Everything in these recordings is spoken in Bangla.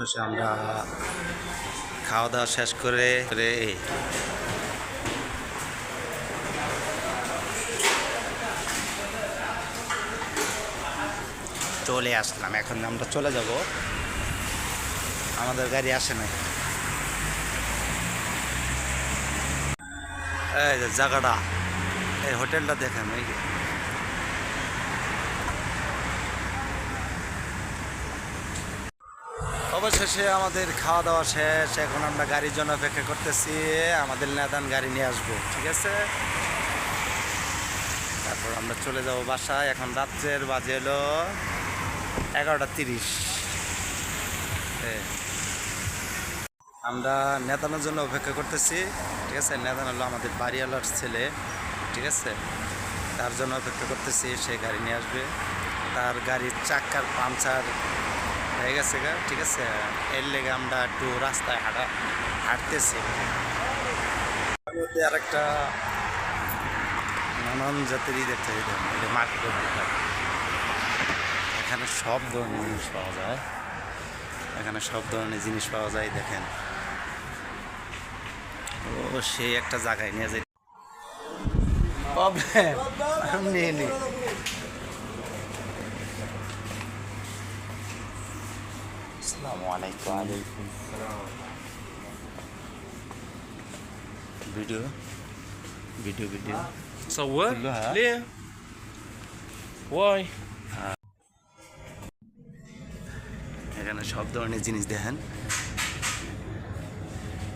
অবশেষে আমরা খাওয়া দাওয়া শেষ করে চলে আসলাম, এখন আমরা চলে যাব। আমাদের গাড়ি আসে নাই। এই জায়গাটা, এই হোটেলটা দেখেন, এই অবশেষে আমাদের খাওয়া দাওয়া শেষ। এখন আমরা গাড়ির জন্য অপেক্ষা করতেছি। আমাদের নেদান গাড়ি নিয়ে আসব, ঠিক আছে? তারপর আমরা চলে যাব বাসায়। এখন রাত্রের বাজে হলো এগারোটা তিরিশ। আমরা নেতানোর জন্য অপেক্ষা করতেছি, ঠিক আছে? নেতান হলো আমাদের বাড়িওয়ালার ছেলে, ঠিক আছে? তার জন্য অপেক্ষা করতেছি, সে গাড়ি নিয়ে আসবে। তার গাড়ির চাক্কার পাংচার হয়ে গেছে গা ঠিক আছে? এর লেগে আমরা একটু রাস্তায় হাঁটা হাঁটতেছি। মধ্যে আরেকটা নানান জাতেরই দেখতে মার্কেটের এখানে সব ধরনের জিনিস পাওয়া যায়। এখানে সব ধরনের জিনিস পাওয়া যায় দেখেন। ও সেই একটা জায়গায় নিয়ে যাই। প্রবলেম নিয়ে নি। আসসালামু আলাইকুম ভিডিও ভিডিও ভিডিও صور كلها؟ ليه واي এখানে সব ধরনের জিনিস দেখেন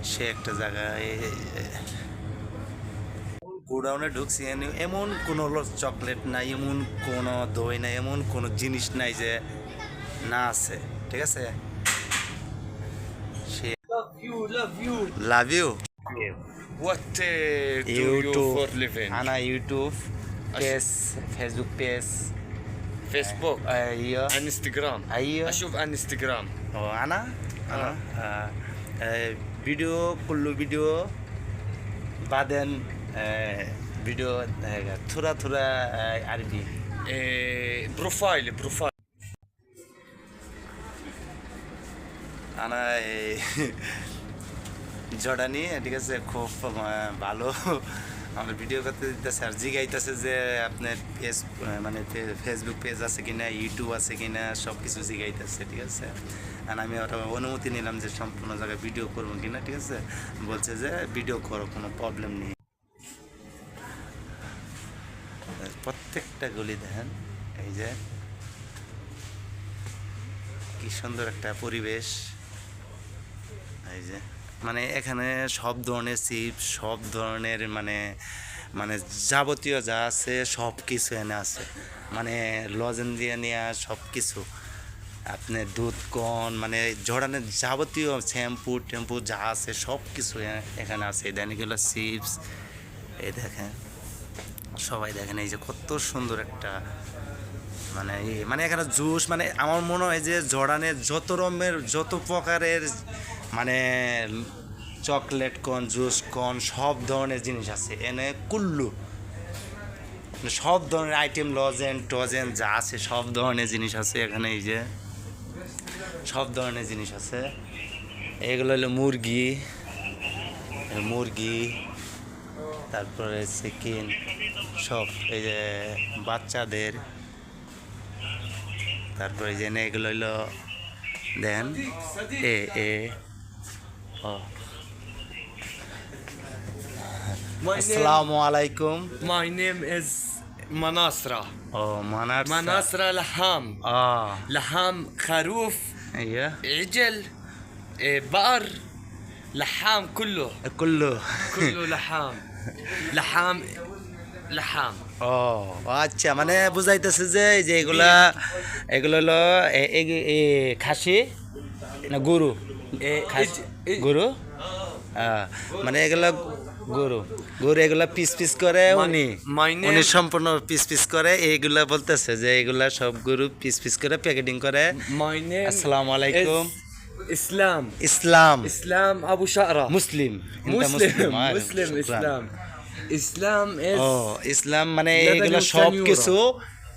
সে একটা জায়গায় গোডাউনে ঢুকছি এনে- এমন কোনো চকলেট নাই এমন কোনো দই নাই এমন কোনো জিনিস নাই যে না আছে ঠিক আছে সে love you love you love you what uh, do YouTube you for living আনা ইউটিউব পেজ ফেসবুক পেজ فيسبوك ايوه انستغرام ايوه اشوف انستغرام اه انا انا آه. آه. فيديو كله فيديو بعدين آه. فيديو آه. ثورة ثورة آه. عربي إيه بروفايل بروفايل আনা এই জর্ডানি ঠিক আছে, খুব ভালো আমার ভিডিও করতে দিতেছে। আর জিগাইতেছে যে আপনার পেজ মানে ফেসবুক পেজ আছে কিনা ইউটিউব আছে কিনা সব কিছু জিগাইতেছে ঠিক আছে? আর আমি ওটা অনুমতি নিলাম যে সম্পূর্ণ জায়গায় ভিডিও করব কিনা, ঠিক আছে? বলছে যে ভিডিও করো, কোনো প্রবলেম নেই। প্রত্যেকটা গলি দেখেন, এই যে কি সুন্দর একটা পরিবেশ। এই যে মানে এখানে সব ধরনের চিপস, সব ধরনের মানে মানে যাবতীয় যা আছে সব কিছু এনে আছে। মানে লজেন দিয়ে নেওয়া সব কিছু। আপনি দুধ, কন মানে জড়ানের যাবতীয় শ্যাম্পু, টেম্পু যা আছে সব কিছু এখানে আছে। এগুলো চিপস। এই দেখেন, সবাই দেখেন এই যে কত সুন্দর একটা মানে মানে এখানে জুস মানে আমার মনে হয় যে জর্ডানের যত রকমের, যত প্রকারের মানে চকলেট কন, জুস কন, সব ধরনের জিনিস আছে। এনে কুল্লু। মানে সব ধরনের আইটেম, লজেন, টজেন যা আছে, সব ধরনের জিনিস আছে এখানে, এই যে। সব ধরনের জিনিস আছে। এগুলো হলো মুরগি। মুরগি, তারপরে চিকেন সব, এই যে বাচ্চাদের। তারপরে যে এগুলো হইল দেন, এ এ আসসালামু আলাইকুম my name is مناصرة ও মানার مناصرة لحام ও لحام خروف ইয়া عجل إيه بقر لحام كله কুল্লু كله لحام لحام لحام ও আচ্ছা মানে বুঝাইতেছে যে এই যে এগুলা এগুলো হলো এ- এ- এ খাসি না গরু إيه খাসি إج- إج- গরু? মানে এগুলো গরু। গরু এগুলা পিস পিস করে উনি উনি সম্পূর্ণ পিস পিস করে। এইগুলা বলতেছে যে এগুলা সব গরু পিস পিস করে প্যাকেটিং করে। আসসালামু আলাইকুম। ইসলাম। ইসলাম। ইসলাম আবু শাহরা মুসলিম। মুসলিম মুসলিম। ইসলাম। ইসলাম ও ইসলাম মানে এগুলা সব কিছু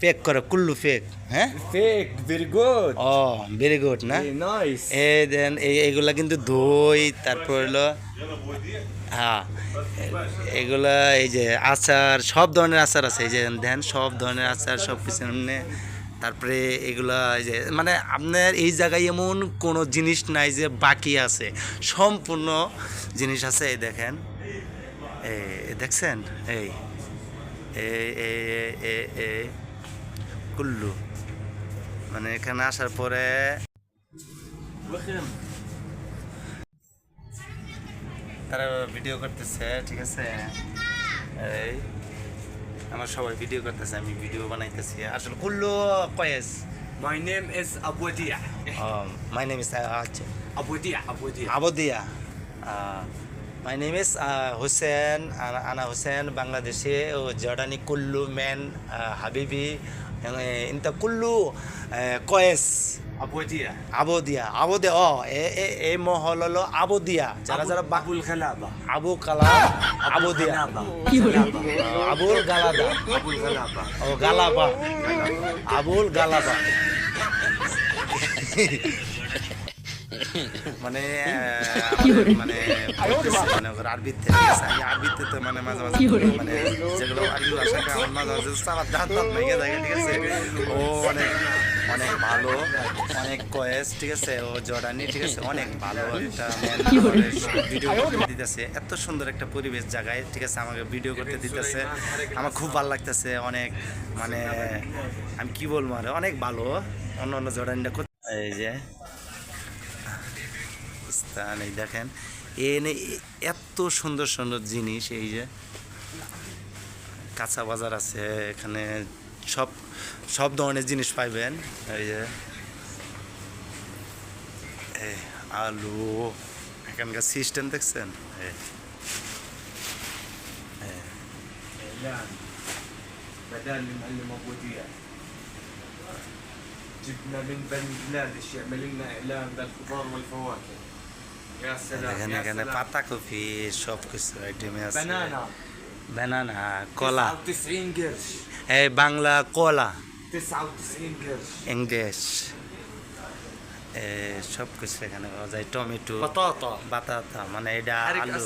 ফেক করে কুল্লু ফেক হ্যাঁ Fake, very good. ও ভেরি গুড না. এই দেন এই- এগুলা কিন্তু দই তারপর হলো হ্যাঁ এগুলা এই যে আচার সব ধরনের আচার আছে এই যে দেন সব ধরনের আচার সব কিছু এমনি। তারপরে এগুলা এই যে মানে আপনার এই জায়গায় এমন কোনো জিনিস নাই যে বাকি আছে। সম্পূর্ণ জিনিস আছে এই দেখেন। এই দেখছেন? এই এই এই এই- এই এই কুল্লু মানে এখানে আসার পরে তারা ভিডিও করতেছে ঠিক আছে? এই আমার সবাই ভিডিও করতেছে আমি ভিডিও বানাইতেছি। আসলে কুল্লু কয়েস name is Abu Dia. My name is আচ্ছা Abu Dia. Abdia my name is Hussain Ana Hussain বাংলাদেশে ও জর্ডানি কুল্লু ম্যান হাবিবি ইন্তা কুল্লু কয়েস Abu আবদিয়া আবদিয়া আবদিয়া ও এ এ এই মহল হলো আবদিয়া যারা যারা বা- Abu Ghalaba. আবু কালা আবদিয়া Ghalaba. আহ, আবুল গালাদা Abu ও গালাবা আবুল গালাবা মানে মানে মানে আরবিতে আমি আরবিতে তো মানে মাঝে মাঝে মানে যেগুলো আরবি ভাষাটা আমার মাঝে মাঝে দাঁত দাঁত ভেঙে যায় ঠিক আছে? ও অনেক অনেক ভালো অনেক কয়েস ঠিক আছে? ও জর্ডানি ঠিক আছে? অনেক ভালো একটা ভিডিও করতে দিতেছে। এত সুন্দর একটা পরিবেশ জায়গায় ঠিক আছে? আমাকে ভিডিও করতে দিতেছে। আমার খুব ভালো লাগতেছে অনেক মানে আমি কি বলব আর? অনেক ভালো অন্য অন্য জর্ডানিটা করতে এই যে স্থান এই দেখেন এনে এত সুন্দর সুন্দর জিনিস এই যে কাঁচা বাজার আছে এখানে সব সব ধরনের জিনিস পাইবেন এই যে এই আলু এখানকার সিস্টেম দেখছেন এই إعلان. بدال المعلم أبو Dia. جبنا من بنجلاديش يعمل لنا إعلان بالخضار والفواكه. দেখেন এখানে পাতাকপি সব কিছু আইটেমে আছে। ব্যানানা কলা এই বাংলা কলা ইংলিশ সব কিছু এখানে পাওয়া যায়। টমেটো বাতাতা মানে এটা আলু।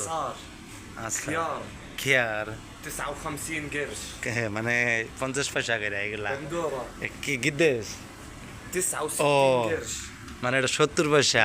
খেয়ার মানে পঞ্চাশ পয়সা করে এগুলা। কি গিদেশ ও। মানে এটা সত্তর পয়সা।